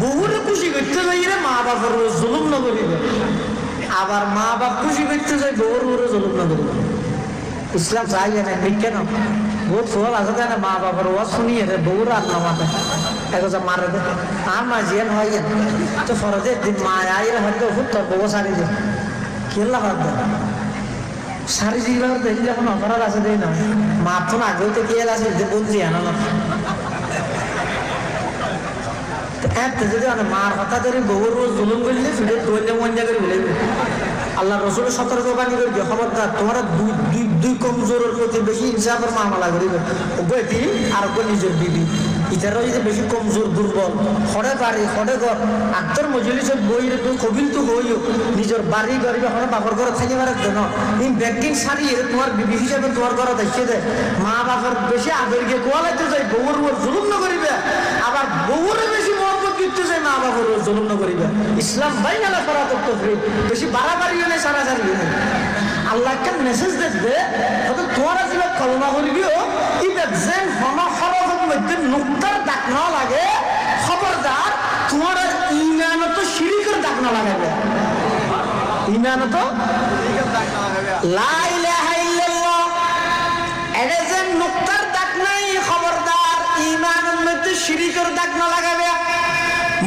বহুরে খুশি করতে যাইরে মা বাবার জুলুম না করিবে আবার মা বাপ খুশি করতে যাই বহুর উপরে জুলুম না করিবে ইসলাম চাই জানে কেন? বহুত ফল আছে জানে, মা বাবার ওয়াজ শুনিয়ে রে বউর আর না মাথা একজা মারে দে, আর মা জিয়ান হয় তো ফরজে দিন মা আইরে হয়তো তোর বউ সারি দে কেল্লা হাত দে দিবার দেখি যখন অপরাধ আছে দেই না। মা তো না আছে বলছি আনা না এত যদি মার কথা ধরে বউর রোজ জুলুম করলে আল্লাহ রসুল সতর্ক দুই দুই দুই কমজোরের প্রতি বেশি ইনসাফের মামলা করিবে। ওগো এটি, আর ওগো নিজের বিবি। ইতারও যদি বেশি কমজোর, দুর্বল, হরে বাড়ি, হরে ঘর, আত্মর মজলিসের বইরে তো কবিল তো হইও। নিজের বাড়ি গরিবে হরে বাপর বিবি হিসাবে তোমার ঘরে দেখিয়ে দেয় মা বাবার বেশি আদরকে কোয়ালাইতে যায় বউর উপর জুলুম না করিবে আবার বউরে বেশি করতে যায় মা বাবার জুলুম না করিবে, ইসলাম ভাই নালা করা করতে বেশি বাড়াবাড়ি হলে সারা সারি আল্লাহ একটা মেসেজ দেখবে হয়তো তোমার কলমা করিবিও ই হন খরচের মধ্যে নুক্তার ডাক না লাগে, খবরদার তোমার ডাক না লাগাবে যে নুক্তার ডাক নাই, খবরদার ইমানের মধ্যে শিরিকের ডাক না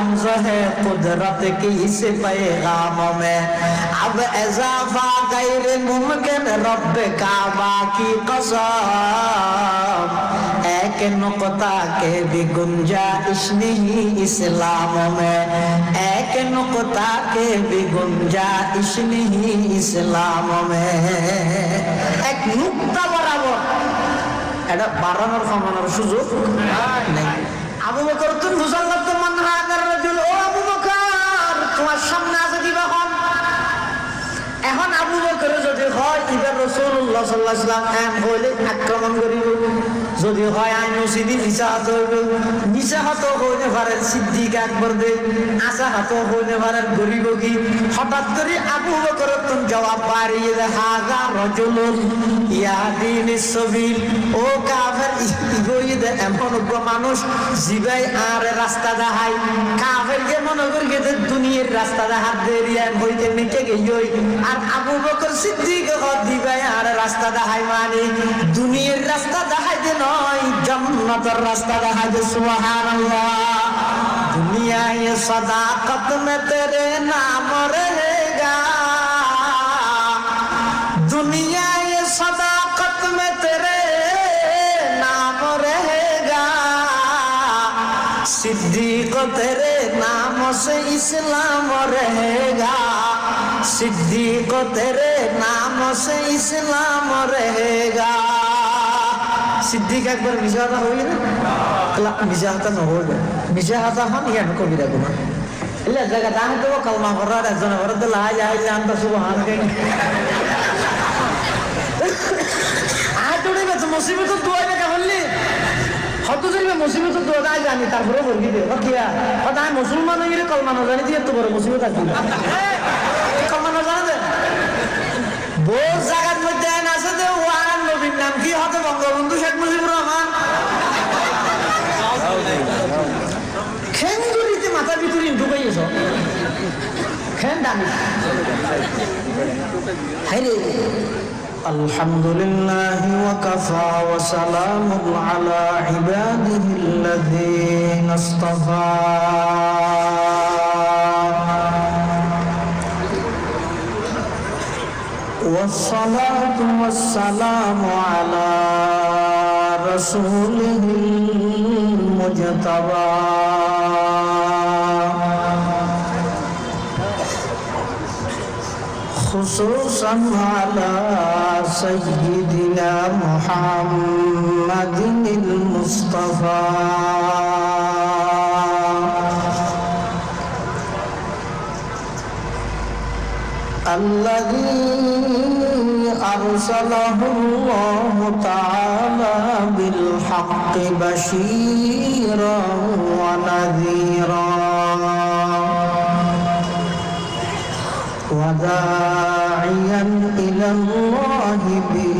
غمز ہے قدرت کی اس پیغام میں اب اضافہ غیر ممکن رب کعبہ کی قسم ایک نقطہ کے بھی گنجائش نہیں اسلام میں ایک نقطہ کے بھی گنجائش نہیں اسلام میں ایک نقطہ برابر এটা বাড়ানোর কমানোর সুযোগ নেই আবু বকর তুমি বুঝাল তোমার সামনে আছে দিবা এখন আবু বকর যদি হয় ইবার আলাইহি ওয়াসাল্লাম এম হইলে আক্রমণ করিব। যদি হয়, আইন সিদ্ধি মিশা হাত হইব। মিশা হাত হইতে পারে সিদ্দিক একবার দে আসা হাত হইতে পারে গরিব কি? হঠাৎ করে আবু বকর নতুন জবাব বাড়িয়ে হাজা রজল ইয়াদিন সবিল ও কাফের ইগইদ এমন উগ্র মানুষ, জিবাই আর রাস্তা দেখাই কাফের যে মনে করি যে দুনিয়ার রাস্তা দেখার দেরি দেরিয়া হইতে নিতে গেই আর আবু বকর সিদ্দিক দিবাই আর রাস্তা দেখাই মানে। দুনিয়ার রাস্তা দেখাই যে নয়, জান্নাতের রাস্তা দেখাইতে সুবহানাল্লাহ। দুনিয়ায় সদাকত মে তেরে নাম রে। दुनिया ये सदाकत में तेरे नाम रहेगा सिद्दीक तेरे नाम से इस्लाम रहेगा सिद्दीक तेरे नाम से इस्लाम रहेगा सिद्दीक अकबर मिजादा हुई ना कला मिजाहतन होगा मिजाहता हम या नको बिरा गुना ಇಲ್ಲ ಜಗದಾಂತವ ಕಲ್ಮಾ ಬರೋದ ಜನ ಬರೋದಿಲ್ಲ ಆಯ್ತು ಆಯ್ತು ಅಂತ ಶುಭ ಹಾಕಿ আটুড়িবে তো মুসিবত দোয়া দেখা বললি। হত জরিবে মুসিবত দোয়া দাই জানি তারপরে বলবি দে। কিয়া হত মুসলমান হইলে কলমা না জানি, দিয়ে তো বড় মুসিবত আছে কলমা না জানা বহু জায়গার মধ্যে আছে যে ওয়ান নবীর নাম কি হতো বঙ্গবন্ধু শেখ মুজিবুর রহমান? মাথা ভিতরে খেন দামি الحمد لله وكفى وسلام على عباده الذين اصطفى. والصلاة والسلام على رسوله المجتبى. خصوصا على سيدنا محمد المصطفى. الذي أرسله الله تعالى بالحق بشيرا ونذيرا. وداعيا إلى الله بإذنه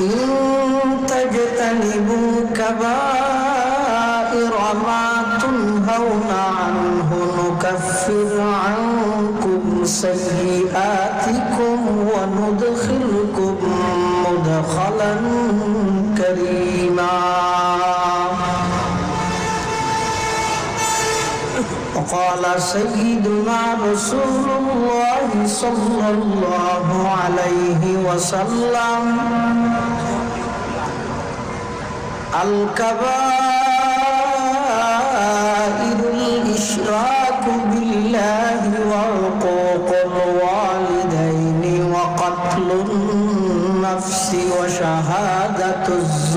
إن تجتنبوا كبائر ما تنهون عنه نكفر عنكم سيئاتكم وندخلكم مدخلا كريما. وقال سيدنا رسول الله صلى الله عليه وسلم الكبائر الإشراك بالله وعقوق الوالدين وقتل النفس وشهادة الزور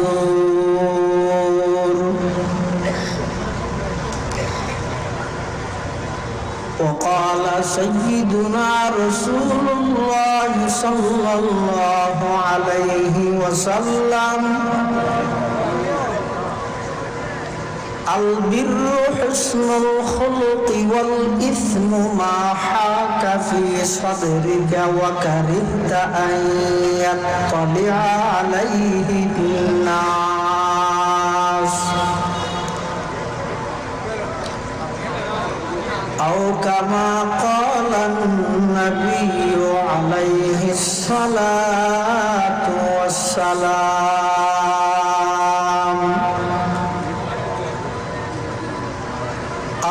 وقال سيدنا رسول الله صلى الله عليه وسلم البر حسن الخلق والإثم ما حاك في صدرك وكرهت أن يطلع عليه الناس أو كما قال النبي عليه الصلاة والسلام.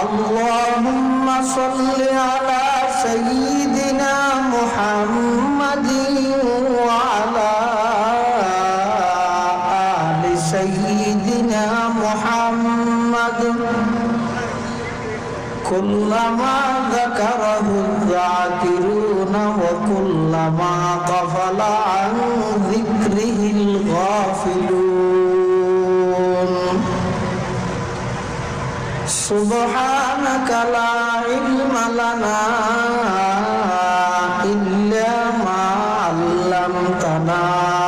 اللهم صل على سيدنا محمد وعلى آل سيدنا محمد. كلما ذكره الذاكرون وكلما غفل عن ذكره الغافلون سبحانك لا علم لنا إلا ما علمتنا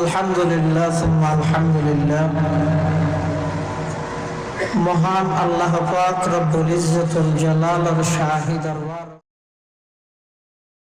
الحمد لله ثم الحمد لله মহান আল্লাহ পাক রব্বুল ইজ্জতুল জালাল আর শাহিদ